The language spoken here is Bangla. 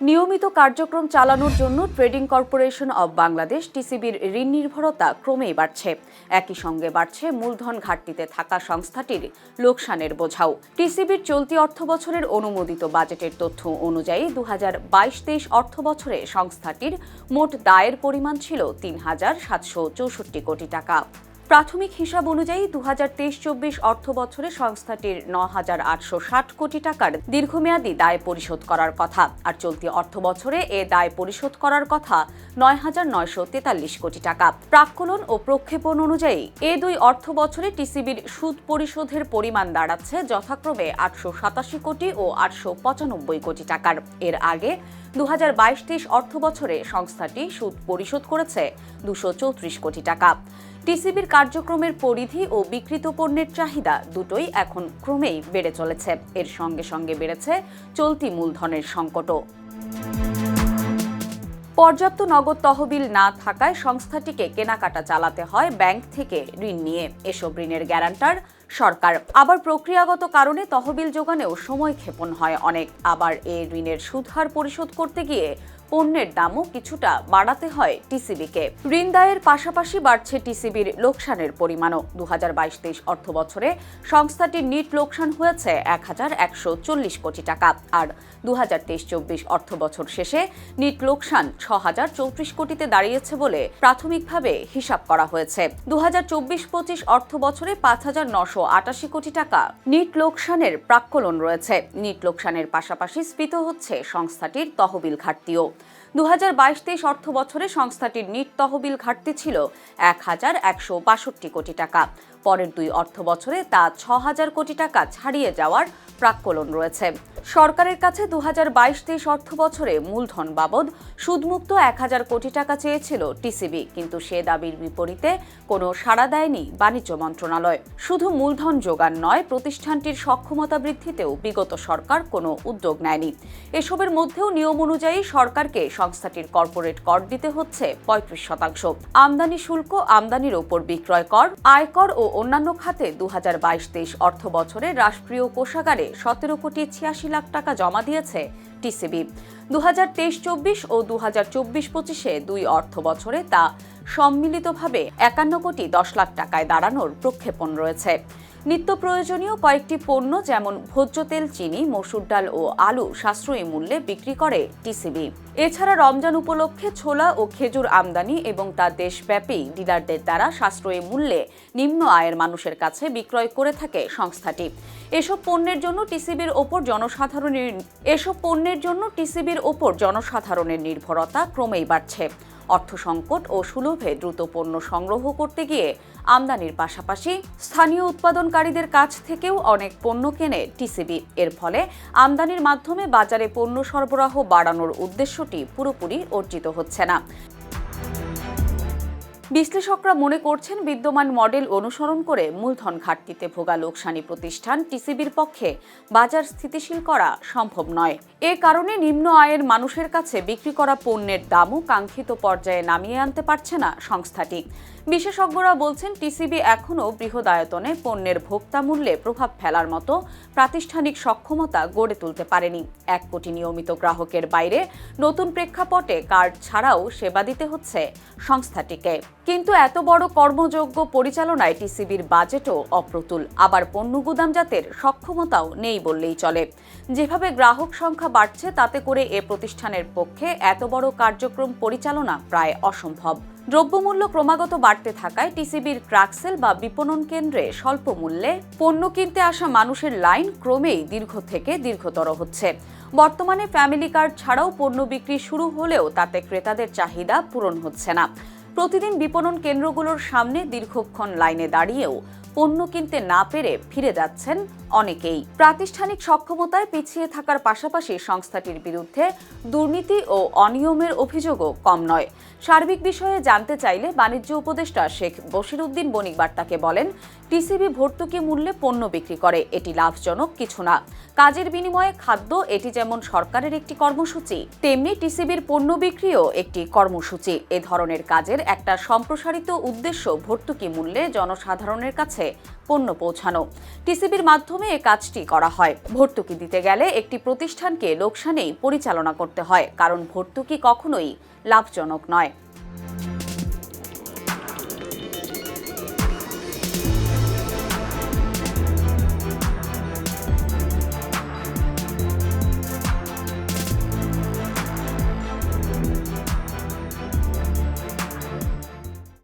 নিয়মিত কার্যক্রম চালানোর জন্য ট্রেডিং কর্পোরেশন অব বাংলাদেশ, টিসিবির ঋণ নির্ভরতা ক্রমেই বাড়ছে। একই সঙ্গে বাড়ছে মূলধন ঘাটতিতে থাকা সংস্থাটির লোকসানের বোঝাও। টিসিবির চলতি অর্থ বছরের অনুমোদিত বাজেটের তথ্য অনুযায়ী দু হাজার বাইশ তেইশ অর্থ বছরে সংস্থাটির মোট দায়ের পরিমাণ ছিল তিন হাজার সাতশো চৌষট্টি কোটি টাকা। প্রাথমিক হিসাব অনুযায়ী দু হাজার তেইশ চব্বিশ অর্থ বছরে সংস্থাটির ন হাজার আটশো ষাট কোটি টাকার দীর্ঘমেয়াদী দায় পরিশোধ করার কথা। আর চলতি অর্থ বছরে এ দায় পরিশোধ করার কথা নয় হাজার নয়শো তেতাল্লিশ কোটি টাকা। প্রাক্কলন ও প্রক্ষেপণ অনুযায়ী এ দুই অর্থ বছরে টিসিবির সুদ পরিশোধের পরিমাণ দাঁড়াচ্ছে যথাক্রমে আটশো সাতাশি কোটি ও আটশো পঁচানব্বই কোটি টাকার। এর আগে দু হাজার বাইশ তেইশ অর্থ বছরে সংস্থাটি সুদ পরিশোধ করেছে দুশো চৌত্রিশ কোটি টাকা। টিসিবির কার্যক্রমের পরিধি ও বিকৃত পণ্যের চাহিদা দুটোই এখন ক্রমেই বেড়ে চলেছে। এর সঙ্গে সঙ্গে বেড়েছে চলতি মূলধনের সংকটও। পর্যাপ্ত নগদ তহবিল না থাকায় সংস্থাটিকে কেনাকাটা চালাতে হয় ব্যাংক থেকে ঋণ নিয়ে। এসব ঋণের গ্যারান্টার সরকার। আবার প্রক্রিয়াগত কারণে তহবিল যোগানেও সময় ক্ষেপণ হয় অনেক। আবার এই ঋণের সুদহার পরিশোধ করতে গিয়ে পণ্যের দামও কিছুটা বাড়াতে হয় টিসিবিকে। ঋণ দায়ের পাশাপাশি বাড়ছে টিসিবির লোকসানের পরিমাণও। দু হাজার বাইশ তেইশ অর্থ বছরে সংস্থাটির নিট লোকসান হয়েছে এক হাজার একশো চল্লিশ কোটি টাকা। আর দু হাজার তেইশ চব্বিশ অর্থ বছর শেষে নিট লোকসান ছ হাজার চৌত্রিশ কোটিতে দাঁড়িয়েছে বলে প্রাথমিকভাবে হিসাব করা হয়েছে। দু হাজার চব্বিশ পঁচিশ অর্থ বছরে পাঁচ হাজার নশো আটাশি কোটি টাকা নিট লোকসানের প্রাক্কলন রয়েছে। নিট লোকসানের পাশাপাশি স্ফীত হচ্ছে সংস্থাটির তহবিল ঘাটতিও। দু হাজার বাইশ তেইশ অর্থ বছরে সংস্থাটির নিট তহবিল ঘাটতি ছিল এক হাজার একশো বাষট্টি কোটি টাকা। পরের দুই অর্থ বছরে তা ছ হাজার কোটি টাকা ছাড়িয়ে যাওয়ার প্রাক্কলন রয়েছে। সরকারের কাছে দু হাজার বাইশ তেইশ অর্থ বছরে মূলধন বাবদ সুদমুক্ত এক হাজার কোটি টাকা চেয়েছিল টিসিবি, কিন্তু সে দাবির বিপরীতে কোনো সাড়া দেয়নি বাণিজ্য মন্ত্রণালয়। শুধু মূলধন যোগান নয়, প্রতিষ্ঠানটির সক্ষমতা বৃদ্ধিতেও বিগত সরকার কোনো উদ্যোগ নেয়নি। এসবের মধ্যেও নিয়ম অনুযায়ী সরকারকে সংস্থাটির কর্পোরেট কর দিতে হচ্ছে পঁয়ত্রিশ শতাংশ। আমদানি শুল্ক আমদানির ওপর বিক্রয় কর, আয়কর ও অন্যান্য খাতে দু হাজার বাইশ তেইশ অর্থ বছরে রাষ্ট্রীয় কোষাগারে সতেরো কোটি ছিয়াশি লাখ টাকা জমা দিয়েছে টিসিবি। দু হাজার তেইশ চব্বিশ ও দু হাজার চব্বিশ পঁচিশে দুই অর্থ বছরে তা সম্মিলিতভাবে একান্ন কোটি দশ লাখ টাকায় দাঁড়ানোর প্রক্ষেপণ রয়েছে। নিত্য প্রয়োজনীয় কয়েকটি পণ্য যেমন ভোজ্য তেল, চিনি, মসুর ডাল ও আলু সাশ্রয়ী মূল্যে বিক্রি করে টিসিবি। এছাড়া রমজান উপলক্ষে ছোলা ও খেজুর আমদানি এবং তা দেশব্যাপী ডিলারদের দ্বারা সাশ্রয়ী মূল্যে নিম্ন আয়ের মানুষের কাছে বিক্রয় করে থাকে সংস্থাটি। এসব পণ্যের জন্য টিসিবির ওপর জনসাধারণের, এসব পণ্যের জন্য টিসিবির ওপর জনসাধারণের নির্ভরতা ক্রমেই বাড়ছে। অর্থ সংকট ও সুলভে দ্রুত পণ্য সংগ্রহ করতে গিয়ে আমদানির পাশাপাশি স্থানীয় উৎপাদনকারীদের কাছ থেকেও অনেক পণ্য কেনে টিসিবি। এর ফলে আমদানির মাধ্যমে বাজারে পণ্য সরবরাহ বাড়ানোর উদ্দেশ্যটি পুরোপুরি অর্জিত হচ্ছে না। বিশ্লেষকরা মনে করছেন বিদ্যমান মডেল অনুসরণ করে মূলধন ঘাটতিতে ভোগা লোকসানি প্রতিষ্ঠান টিসিবির পক্ষে বাজার স্থিতিশীল করা সম্ভব নয়। এ কারণে নিম্ন আয়ের মানুষের কাছে বিক্রি করা পণ্যের দামও কাঙ্ক্ষিত পর্যায়ে নামিয়ে আনতে পারছে না সংস্থাটি। বিশেষজ্ঞরা বলছেন, টিসিবি এখনও বৃহদায়তনে পণ্যের ভোক্তা মূল্যে প্রভাব ফেলার মতো প্রাতিষ্ঠানিক সক্ষমতা গড়ে তুলতে পারেনি। এক কোটি নিয়মিত গ্রাহকের বাইরে নতুন প্রেক্ষাপটে কার্ড ছাড়াও সেবা দিতে হচ্ছে সংস্থাটিকে। কিন্তু এত বড় কর্মযোগ্য পরিচালনায় টিসিবির বাজেটও অপ্রতুল। আবার পণ্য গুদামজাতের সক্ষমতাও নেই বললেই চলে। যেভাবে গ্রাহক সংখ্যা বাড়ছে, তাতে করে এ প্রতিষ্ঠানের পক্ষে এত বড় কার্যক্রম পরিচালনা প্রায় অসম্ভব। দ্রব্যমূল্য ক্রমাগত বাড়তে থাকায় টিসিবির ক্রাকসেল বা বিপণন কেন্দ্রে স্বল্প মূল্যে পণ্য কিনতে আসা মানুষের লাইন ক্রমেই দীর্ঘ থেকে দীর্ঘতর হচ্ছে। বর্তমানে ফ্যামিলি কার্ড ছাড়াও পণ্য বিক্রি শুরু হলেও তাতে ক্রেতাদের চাহিদা পূরণ হচ্ছে না। প্রতিদিন বিপণন কেন্দ্রগুলোর সামনে দীর্ঘক্ষণ লাইনে দাঁড়িয়েও পণ্য কিনতে না পেরে ফিরে যাচ্ছেন অনেকেই। প্রাতিষ্ঠানিক সক্ষমতায় পিছিয়ে থাকার পাশাপাশি সংস্থাটির বিরুদ্ধে দুর্নীতি ও অনিয়মের অভিযোগও কম নয়। সার্বিক বিষয়ে জানতে চাইলে বাণিজ্য উপদেষ্টা শেখ বশির উদ্দিন বণিক বার্তাকে বলেন, টিসিবি ভর্তুকি মূল্যে পণ্য বিক্রি করে, এটি লাভজনক কিছু না। কাজের বিনিময়ে খাদ্য, এটি যেমন সরকারের একটি কর্মসূচি, তেমনি টিসিবির পণ্য বিক্রিও একটি কর্মসূচি। এ ধরনের কাজের একটা সম্প্রসারিত উদ্দেশ্য ভর্তুকি মূল্যে জনসাধারণের কাছে পণ্য পৌঁছানো। টিসিবির মাধ্যমে মাধ্যমে এ কাজটি করা হয়। ভর্তুকি দিতে গেলে একটি প্রতিষ্ঠানকে লোকসানেই পরিচালনা করতে হয়, কারণ ভর্তুকি কখনোই লাভজনক নয়।